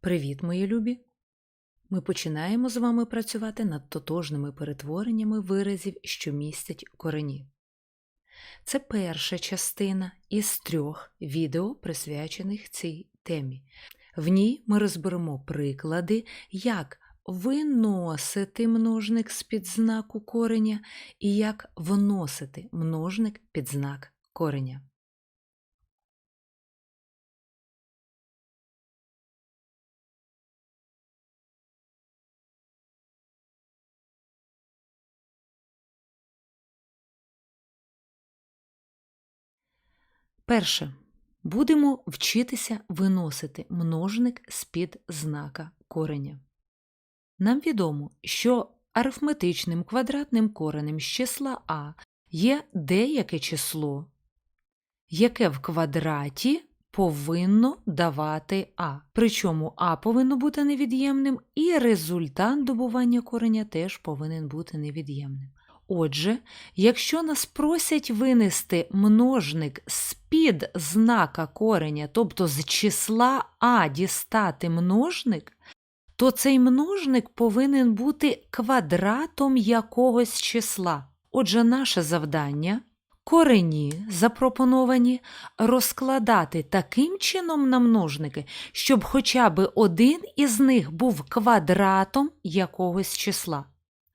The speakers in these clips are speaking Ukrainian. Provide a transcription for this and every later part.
Привіт, мої любі! Ми починаємо з вами працювати над тотожними перетвореннями виразів, що містять корені. Це перша частина із трьох відео, присвячених цій темі. В ній ми розберемо приклади, як виносити множник з під знаку кореня і як вносити множник під знак кореня. Перше. Будемо вчитися виносити множник з-під знака кореня. Нам відомо, що арифметичним квадратним коренем з числа а є деяке число, яке в квадраті повинно давати а. Причому а повинно бути невід'ємним, і результат добування кореня теж повинен бути невід'ємним. Отже, якщо нас просять винести множник з-під знака кореня, тобто з числа А дістати множник, то цей множник повинен бути квадратом якогось числа. Отже, наше завдання корені запропоновані розкладати таким чином на множники, щоб хоча б один із них був квадратом якогось числа.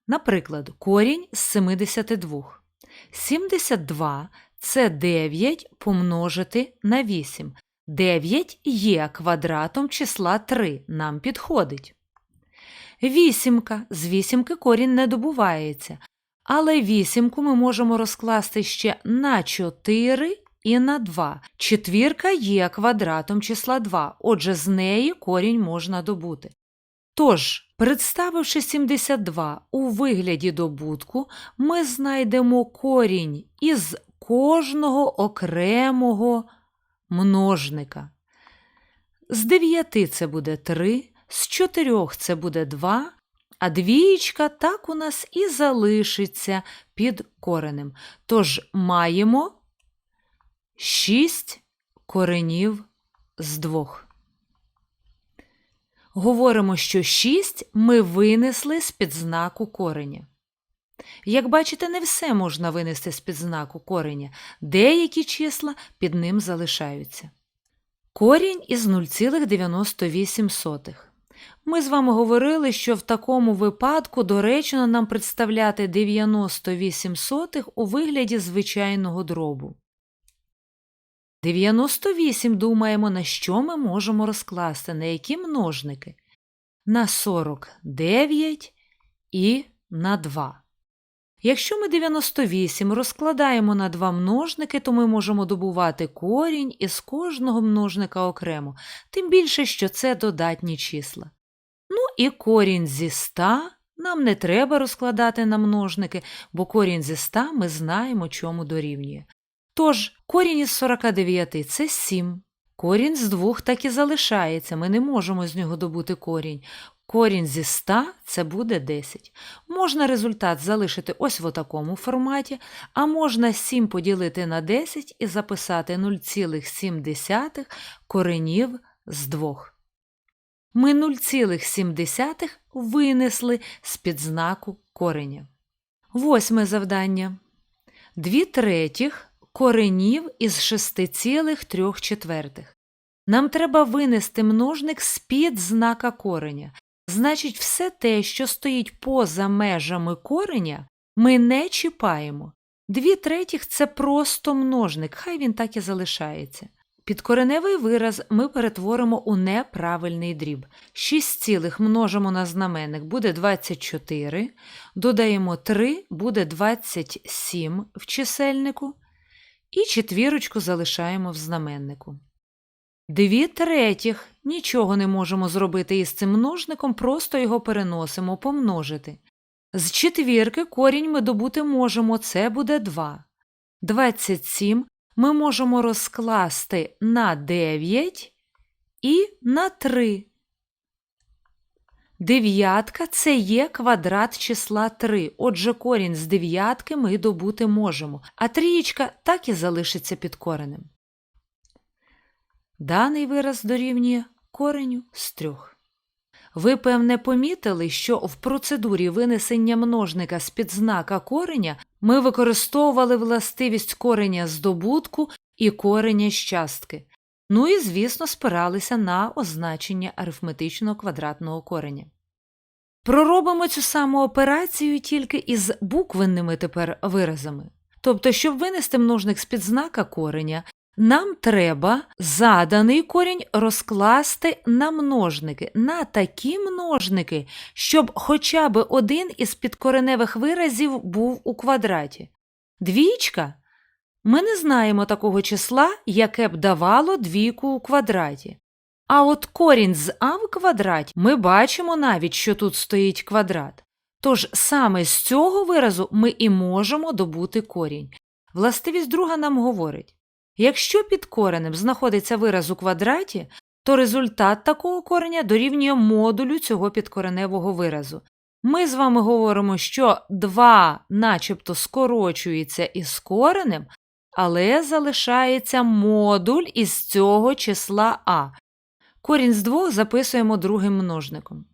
Наприклад, корінь з 72. 72 це 9 помножити на 8. 9 є квадратом числа 3, нам підходить. Вісімка. З вісімки корінь не добувається, але вісімку ми можемо розкласти ще на 4 і на 2. Четвірка є квадратом числа 2, отже, з неї корінь можна добути. Тож, представивши 72 у вигляді добутку, ми знайдемо корінь із кожного окремого множника. З 9 це буде 3, з 4 це буде 2, а двієчка так у нас і залишиться під коренем. Тож маємо 6 коренів з 2. Говоримо, що 6 ми винесли з-під знаку кореня. Як бачите, не все можна винести з-під знаку кореня, деякі числа під ним залишаються. Корінь із 0,98. Ми з вами говорили, що в такому випадку доречно нам представляти 98 сотих у вигляді звичайного дробу. 98 думаємо, на що ми можемо розкласти, на які множники? На 49 і на 2. Якщо ми 98 розкладаємо на два множники, то ми можемо добувати корінь із кожного множника окремо, тим більше, що це додатні числа. Ну і корінь зі 100 нам не треба розкладати на множники, бо корінь зі 100 ми знаємо, чому дорівнює. Тож, корінь із 49 це 7. Корінь з 2 так і залишається, ми не можемо з нього добути корінь. Корінь зі 100 це буде 10. Можна результат залишити ось в такому форматі, а можна 7 поділити на 10 і записати 0,7 коренів з 2. Ми 0,7 винесли з-під знаку кореня. Восьме завдання. 2 третіх коренів із 6,3 четвертих. Нам треба винести множник з-під знака кореня. Значить, все те, що стоїть поза межами кореня, ми не чіпаємо. Дві третіх це просто множник, хай він так і залишається. Підкореневий вираз ми перетворимо у неправильний дріб. 6 цілих множимо на знаменник буде 24, додаємо 3, буде 27 в чисельнику, і четвірочку залишаємо в знаменнику. Дві третіх нічого не можемо зробити із цим множником, просто його переносимо помножити. З четвірки корінь ми добути можемо, це буде 2. 27 ми можемо розкласти на 9 і на 3. Дев'ятка це є квадрат числа 3. Отже, корінь з дев'ятки ми добути можемо, а трієчка так і залишиться під коренем. Даний вираз дорівнює кореню з трьох. Ви, певне, помітили, що в процедурі винесення множника з підзнака кореня ми використовували властивість кореня з добутку і кореня з частки. Ну і, звісно, спиралися на означення арифметичного квадратного кореня. Проробимо цю саму операцію тільки із буквенними тепер виразами. Тобто, щоб винести множник з підзнака кореня, нам треба заданий корінь розкласти на множники, на такі множники, щоб хоча б один із підкореневих виразів був у квадраті. Двічка ми не знаємо такого числа, яке б давало двійку у квадраті. А от корінь з а в квадраті ми бачимо навіть, що тут стоїть квадрат. Тож саме з цього виразу ми і можемо добути корінь. Властивість друга нам говорить, якщо під коренем знаходиться вираз у квадраті, то результат такого кореня дорівнює модулю цього підкореневого виразу. Ми з вами говоримо, що 2 начебто скорочується із коренем, але залишається модуль із цього числа а. Корінь з двох записуємо другим множником.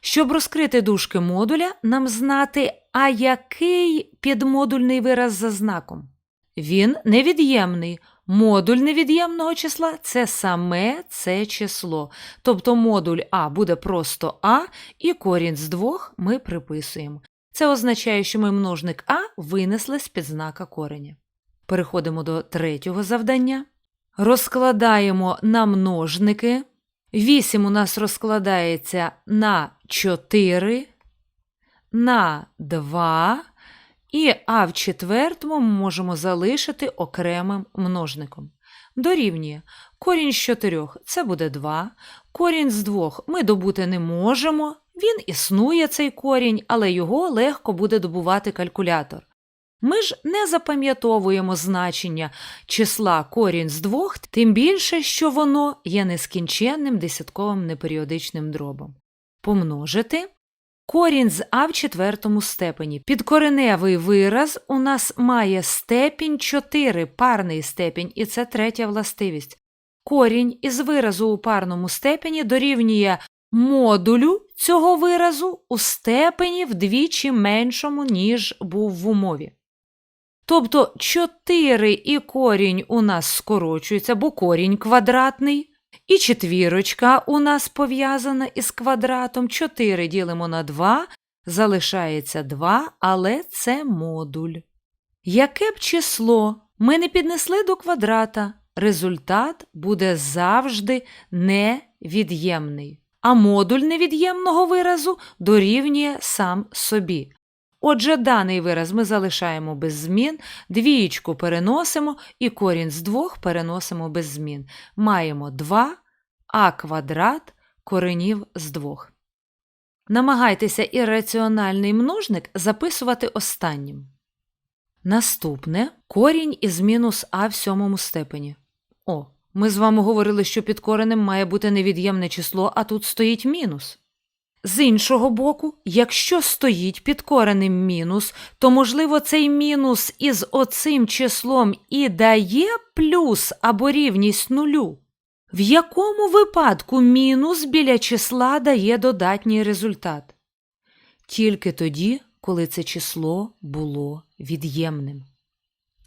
Щоб розкрити дужки модуля, нам знати, а який підмодульний вираз за знаком. Він невід'ємний. Модуль невід'ємного числа це саме це число. Тобто модуль А буде просто А, і корінь з двох ми приписуємо. Це означає, що ми множник А винесли з підзнака кореня. Переходимо до третього завдання. Розкладаємо на множники. 8 у нас розкладається на 4, на 2, і А в четвертому ми можемо залишити окремим множником. Дорівнює корінь з 4 це буде 2, корінь з 2 ми добути не можемо, він існує цей корінь, але його легко буде добувати калькулятор. Ми ж не запам'ятовуємо значення числа корінь з двох, тим більше, що воно є нескінченним десятковим неперіодичним дробом. Помножити корінь з а в четвертому степені. Підкореневий вираз у нас має степінь 4, парний степінь, і це третя властивість. Корінь із виразу у парному степені дорівнює модулю цього виразу у степені вдвічі меншому, ніж був в умові. Тобто 4 і корінь у нас скорочується, бо корінь квадратний, і четвірочка у нас пов'язана із квадратом. 4 ділимо на 2, залишається 2, але це модуль. Яке б число ми не піднесли до квадрата, результат буде завжди невід'ємний, а модуль невід'ємного виразу дорівнює сам собі. Отже, даний вираз ми залишаємо без змін, двієчку переносимо і корінь з двох переносимо без змін. Маємо 2 а квадрат коренів з двох. Намагайтеся ірраціональний множник записувати останнім. Наступне корінь із мінус а в сьомому степені. О, ми з вами говорили, що під коренем має бути невід'ємне число, а тут стоїть мінус. З іншого боку, якщо стоїть під коренем мінус, то, можливо, цей мінус із оцим числом і дає плюс або рівність нулю. В якому випадку мінус біля числа дає додатній результат? Тільки тоді, коли це число було від'ємним.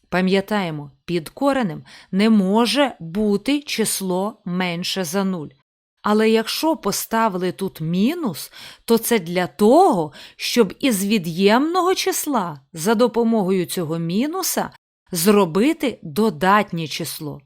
Пам'ятаємо, під коренем не може бути число менше за нуль. Але якщо поставили тут мінус, то це для того, щоб із від'ємного числа за допомогою цього мінуса зробити додатнє число.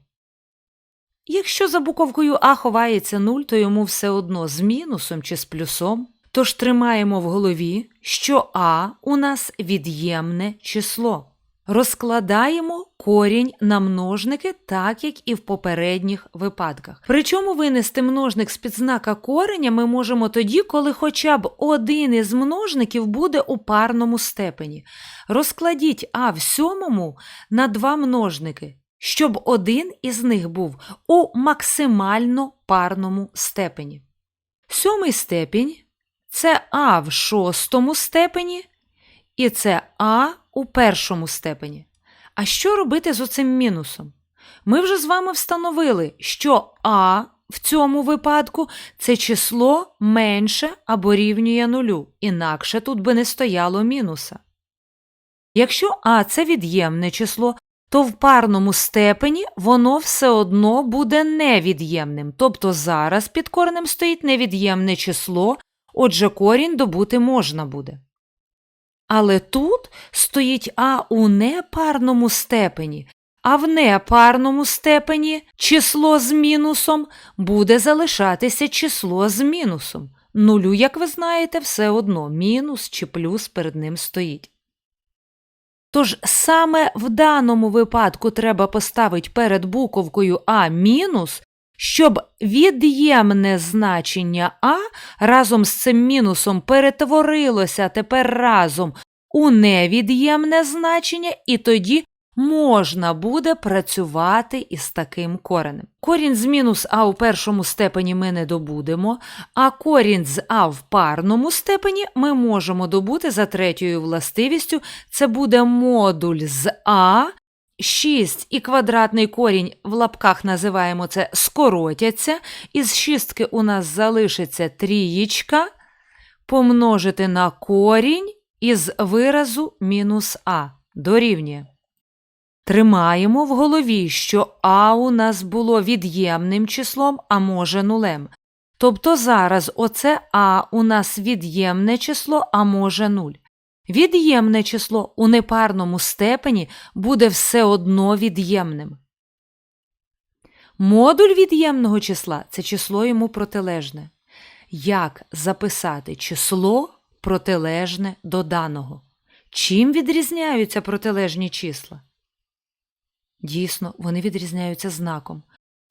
Якщо за буковкою А ховається 0, то йому все одно з мінусом чи з плюсом. Тож тримаємо в голові, що А у нас від'ємне число. Розкладаємо корінь на множники, так як і в попередніх випадках. Причому винести множник з підзнака кореня ми можемо тоді, коли хоча б один із множників буде у парному степені. Розкладіть А в сьомому на два множники, щоб один із них був у максимально парному степені. Сьомий степінь це А в шостому степені, і це А у першому степені. А що робити з оцим мінусом? Ми вже з вами встановили, що А в цьому випадку це число менше або рівнює нулю, інакше тут би не стояло мінуса. Якщо а це від'ємне число, то в парному степені воно все одно буде невід'ємним, тобто зараз під коренем стоїть невід'ємне число, отже корінь добути можна буде. Але тут стоїть а у непарному степені, а в непарному степені число з мінусом буде залишатися число з мінусом. Нулю, як ви знаєте, все одно мінус чи плюс перед ним стоїть. Тож саме в даному випадку треба поставити перед буковкою А мінус, щоб від'ємне значення А разом з цим мінусом перетворилося тепер разом у невід'ємне значення, і тоді можна буде працювати із таким коренем. Корінь з мінус А у першому степені ми не добудемо, а корінь з А в парному степені ми можемо добути за третьою властивістю. Це буде модуль з А. 6 і квадратний корінь в лапках називаємо це скоротяться. Із шістки у нас залишиться трієчка помножити на корінь із виразу мінус А дорівнює. Тримаємо в голові, що А у нас було від'ємним числом, а може нулем. Тобто зараз оце А у нас від'ємне число, а може нуль. Від'ємне число у непарному степені буде все одно від'ємним. Модуль від'ємного числа це число йому протилежне. Як записати число протилежне до даного? Чим відрізняються протилежні числа? Дійсно, вони відрізняються знаком.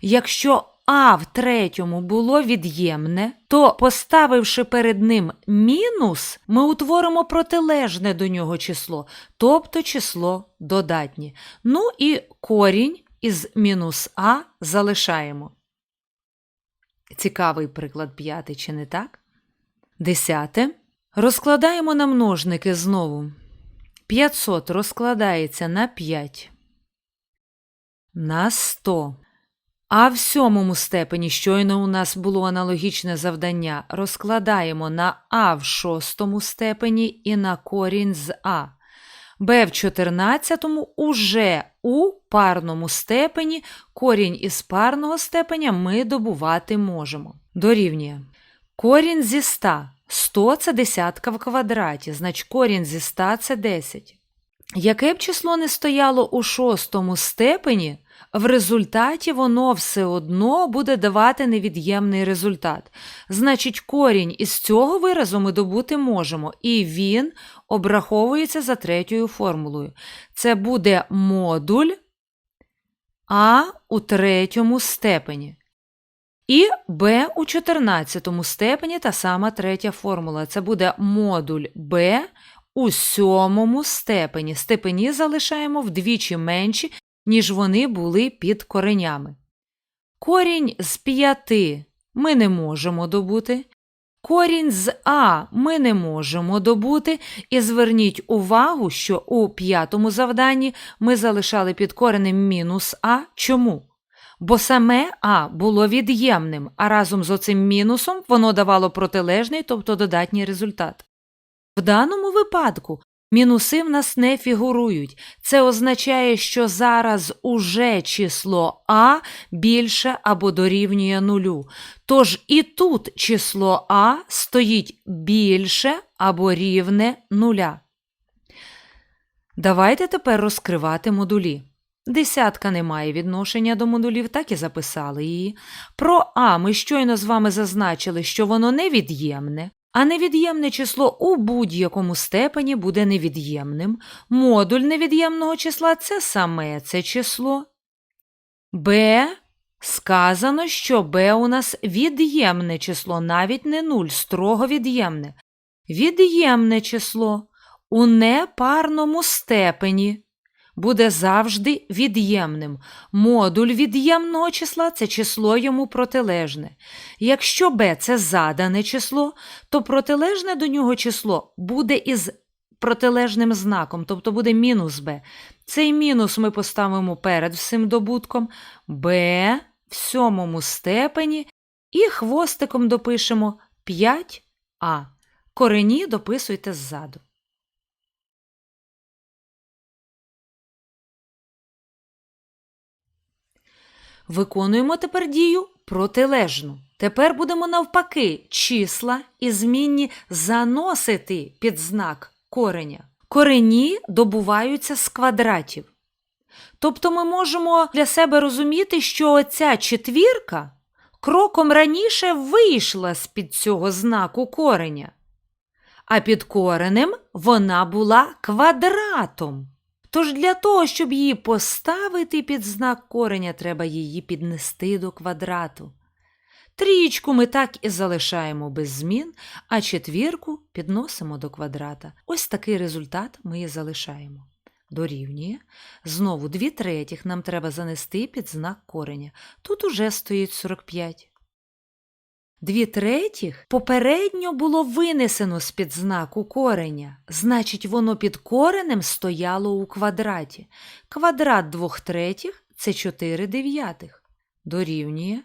Якщо А в третьому було від'ємне, то, поставивши перед ним мінус, ми утворимо протилежне до нього число, тобто число додатнє. Ну і корінь із мінус А залишаємо. Цікавий приклад п'ятий, чи не так? Десяте. Розкладаємо на множники знову. 500 розкладається на 5 на 100. А в сьомому степені, щойно у нас було аналогічне завдання, розкладаємо на А в шостому степені і на корінь з А. Б в 14 уже у парному степені корінь із парного степеня ми добувати можемо. Дорівнює. Корінь зі 100. 100 – це десятка в квадраті, значить корінь зі 100 – це 10. Яке б число не стояло у шостому степені, в результаті воно все одно буде давати невід'ємний результат. Значить, корінь із цього виразу ми добути можемо, і він обраховується за третьою формулою. Це буде модуль А у третьому степені. І Б у 14 степені та сама третя формула. Це буде модуль Б у сьомому степені. Степені залишаємо вдвічі менші, ніж вони були під коренями. Корінь з п'яти ми не можемо добути. Корінь з А ми не можемо добути, і зверніть увагу, що у п'ятому завданні ми залишали під коренем мінус А. Чому? Бо саме А було від'ємним, а разом з оцим мінусом воно давало протилежний, тобто додатній результат. В даному випадку Мінуси в нас не фігурують. Це означає, що зараз уже число А більше або дорівнює нулю. Тож і тут число А стоїть більше або рівне нуля. Давайте тепер розкривати модулі. Десятка не має відношення до модулів, так і записали її. Про А ми щойно з вами зазначили, що воно невід'ємне. А невід'ємне число у будь-якому степені буде невід'ємним. Модуль невід'ємного числа це саме це число. Б сказано, що Б у нас від'ємне число, навіть не нуль, строго від'ємне. Від'ємне число у непарному степені буде завжди від'ємним. Модуль від'ємного числа це число йому протилежне. Якщо b це задане число, то протилежне до нього число буде із протилежним знаком, тобто буде мінус b. Цей мінус ми поставимо перед всім добутком b в сьомому степені і хвостиком допишемо 5а. Корені дописуйте ззаду. Виконуємо тепер дію протилежну. Тепер будемо навпаки числа і змінні заносити під знак кореня. Корені добуваються з квадратів. Тобто ми можемо для себе розуміти, що оця четвірка кроком раніше вийшла з-під цього знаку кореня, а під коренем вона була квадратом. Тож для того, щоб її поставити під знак кореня, треба її піднести до квадрату. Трієчку ми так і залишаємо без змін, а четвірку підносимо до квадрата. Ось такий результат ми і залишаємо. Дорівнює. Знову 2 третіх нам треба занести під знак кореня. Тут уже стоїть 45. 2 третіх попередньо було винесено з-під знаку кореня, значить, воно під коренем стояло у квадраті. Квадрат 2 третіх – це 4 дев'ятих. Дорівнює.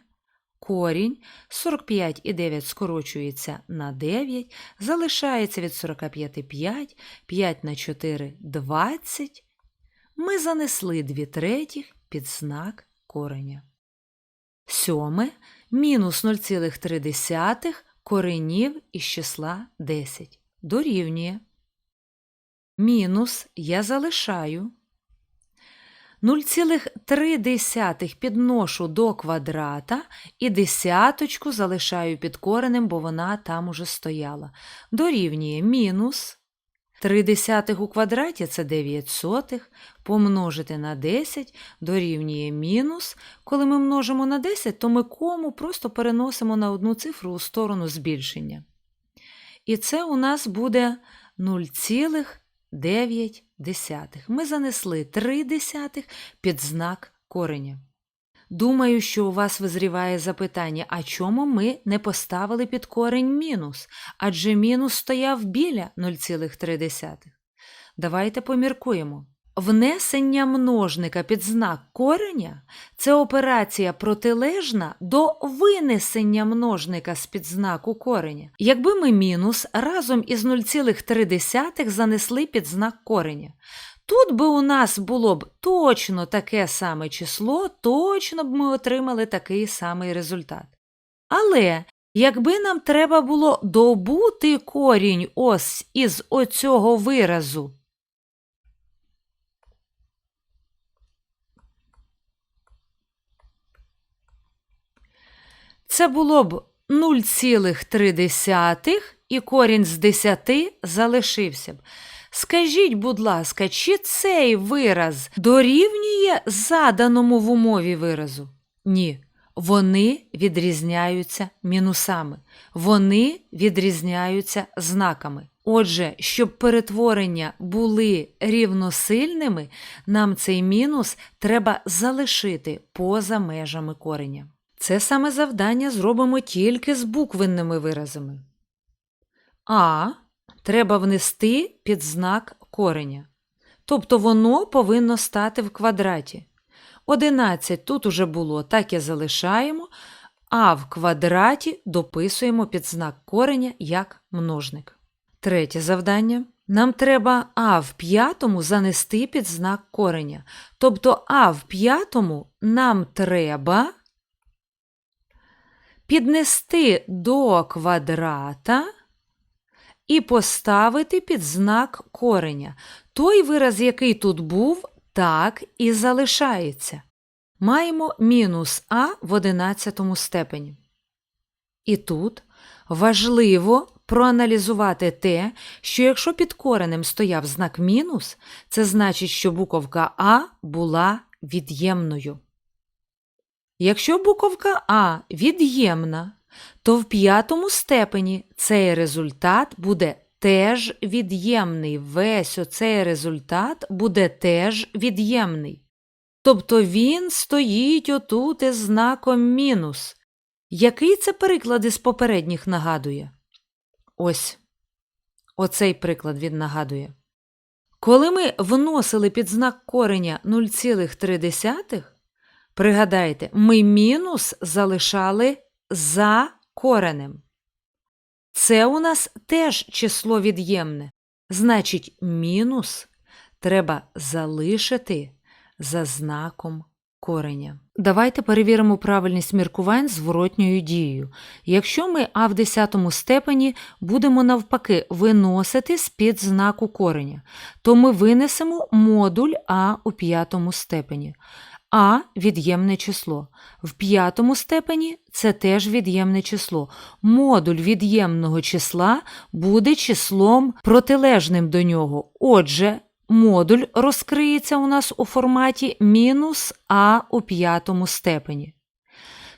Корінь 45 і 9 скорочується на 9, залишається від 45 5, 5 на 4 – 20. Ми занесли 2 третіх під знак кореня. Сьоме мінус 0,3 коренів із числа 10. Дорівнює. Мінус я залишаю. 0,3 підношу до квадрата і десяточку залишаю під коренем, бо вона там уже стояла. Дорівнює мінус 3 десятих у квадраті це 9 сотих, помножити на 10 дорівнює мінус. Коли ми множимо на 10, то ми кому просто переносимо на одну цифру у сторону збільшення. І це у нас буде 0,9. Ми занесли 3 десятих під знак кореня. Думаю, що у вас визріває запитання, а чому ми не поставили під корень мінус? Адже мінус стояв біля 0,3. Давайте поміркуємо. Внесення множника під знак кореня це операція протилежна до винесення множника з під знаку кореня. Якби ми мінус разом із 0,3 занесли під знак кореня, Тут би у нас було б точно таке саме число, точно б ми отримали такий самий результат. Але якби нам треба було добути корінь ось із оцього виразу, це було б 0,3 і корінь з 10 залишився б. Скажіть, будь ласка, чи цей вираз дорівнює заданому в умові виразу? Ні. Вони відрізняються мінусами, вони відрізняються знаками. Отже, щоб перетворення були рівносильними, нам цей мінус треба залишити поза межами кореня. Це саме завдання зробимо тільки з буквенними виразами. А треба внести під знак кореня. Тобто воно повинно стати в квадраті. 11 тут уже було, так і залишаємо, а в квадраті дописуємо під знак кореня як множник. Третє завдання. Нам треба а в п'ятому занести під знак кореня. Тобто а в п'ятому нам треба піднести до квадрата і поставити під знак кореня. Той вираз, який тут був, так і залишається. Маємо мінус а в одинадцятому степені. І тут важливо проаналізувати те, що якщо під коренем стояв знак мінус, це значить, що буковка А була від'ємною. Якщо буковка А від'ємна, то в п'ятому степені цей результат буде теж від'ємний. Весь оцей результат буде теж від'ємний. Тобто він стоїть отут із знаком мінус. Який це приклад із попередніх нагадує? Ось. Оцей приклад він нагадує. Коли ми вносили під знак кореня 0,3, Пригадайте, ми мінус залишали за коренем. Це у нас теж число від'ємне. Значить, мінус треба залишити за знаком кореня. Давайте перевіримо правильність міркувань зворотньою дією. Якщо ми а в десятому степені будемо навпаки виносити з-під знаку кореня, то ми винесемо модуль а у п'ятому степені. А від'ємне число. В п'ятому степені це теж від'ємне число. Модуль від'ємного числа буде числом протилежним до нього. Отже, модуль розкриється у нас у форматі мінус а у п'ятому степені.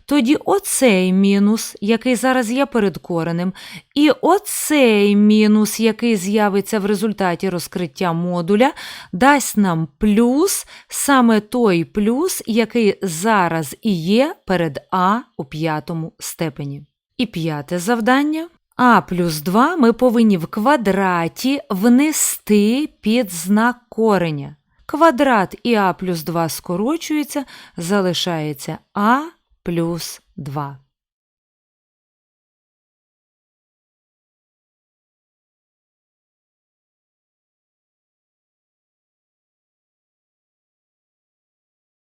Тоді оцей мінус, який зараз є перед коренем, і оцей мінус, який з'явиться в результаті розкриття модуля, дасть нам плюс, саме той плюс, який зараз і є перед а у п'ятому степені. І п'яте завдання. А плюс 2 ми повинні в квадраті внести під знак кореня. Квадрат і а плюс 2 скорочуються, залишається а плюс 2.